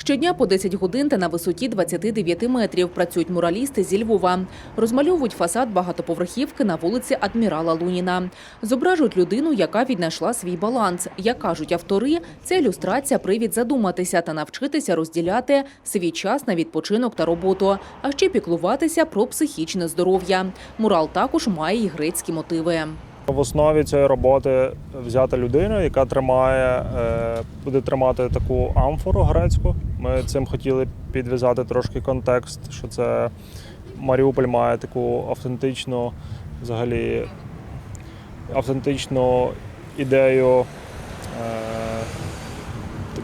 Щодня по 10 годин та на висоті 29 метрів працюють муралісти зі Львова. Розмальовують фасад багатоповерхівки на вулиці Адмірала Луніна. Зображують людину, яка віднайшла свій баланс. Як кажуть автори, це ілюстрація привід задуматися та навчитися розділяти свій час на відпочинок та роботу, а ще піклуватися про психічне здоров'я. Мурал також має й грецькі мотиви. В основі цієї роботи взята людина, яка тримає, е, буде тримати таку амфору грецьку. Ми цим хотіли підв'язати трошки контекст, що це Маріуполь має таку автентичну, взагалі, автентичну ідею.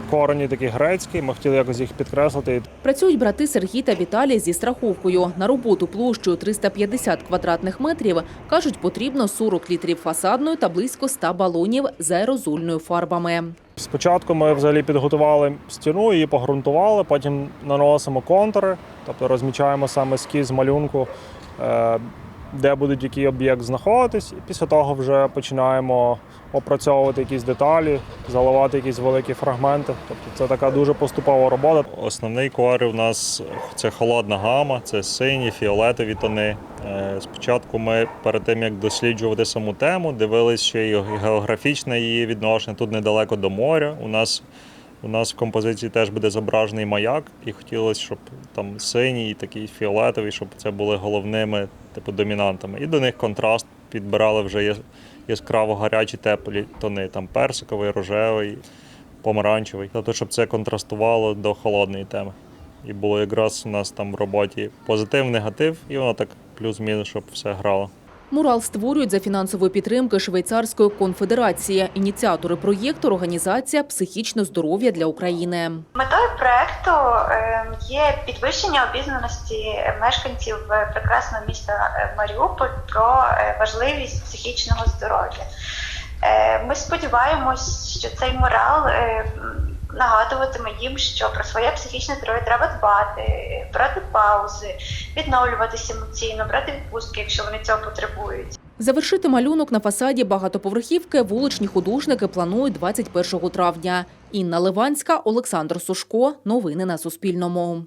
Корені такі грецькі, ми хотіли якось їх підкреслити. Працюють брати Сергій та Віталій зі страховкою. На роботу площею 350 квадратних метрів кажуть, потрібно 40 літрів фасадної та близько 100 балонів з аерозольною фарбами. Спочатку ми взагалі підготували стіну, її погрунтували, потім наносимо контури, тобто розмічаємо саме ескіз малюнку, е, де буде який об'єкт знаходитись. І після того вже починаємо опрацьовувати якісь деталі, заливати якісь великі фрагменти. Тобто це така дуже поступова робота. Основний колір у нас це холодна гама, це сині, фіолетові тони. Е, Спочатку ми перед тим як досліджувати саму тему, дивилися ще й географічне її відношення. Тут недалеко до моря. У нас у нас в композиції теж буде зображений маяк, і хотілося, щоб там синій такий фіолетовий, щоб це були головними типу домінантами. І до них контраст підбирали вже яс- яскраво гарячі теплі тони, там персиковий, рожевий, помаранчевий. Тобто, щоб це контрастувало до холодної теми. І було якраз у нас там в роботі позитив, негатив, і воно так плюс-мінус, щоб все грало. Мурал створюють за фінансової підтримки Швейцарської конфедерації. Ініціатори проєкту – організація «Психічне здоров'я для України». Метою проекту е, є підвищення обізнаності мешканців прекрасного міста е, Маріуполь про е, важливість психічного здоров'я. Е, Ми сподіваємось, що цей мурал е, нагадуватиме їм, що про своє психічне здоров'я треба дбати, брати паузи, відновлюватися емоційно, брати відпустки, якщо вони цього потребують. Завершити малюнок на фасаді багатоповерхівки вуличні художники планують 21 травня. Інна Ливанська, Олександр Сушко. Новини на Суспільному.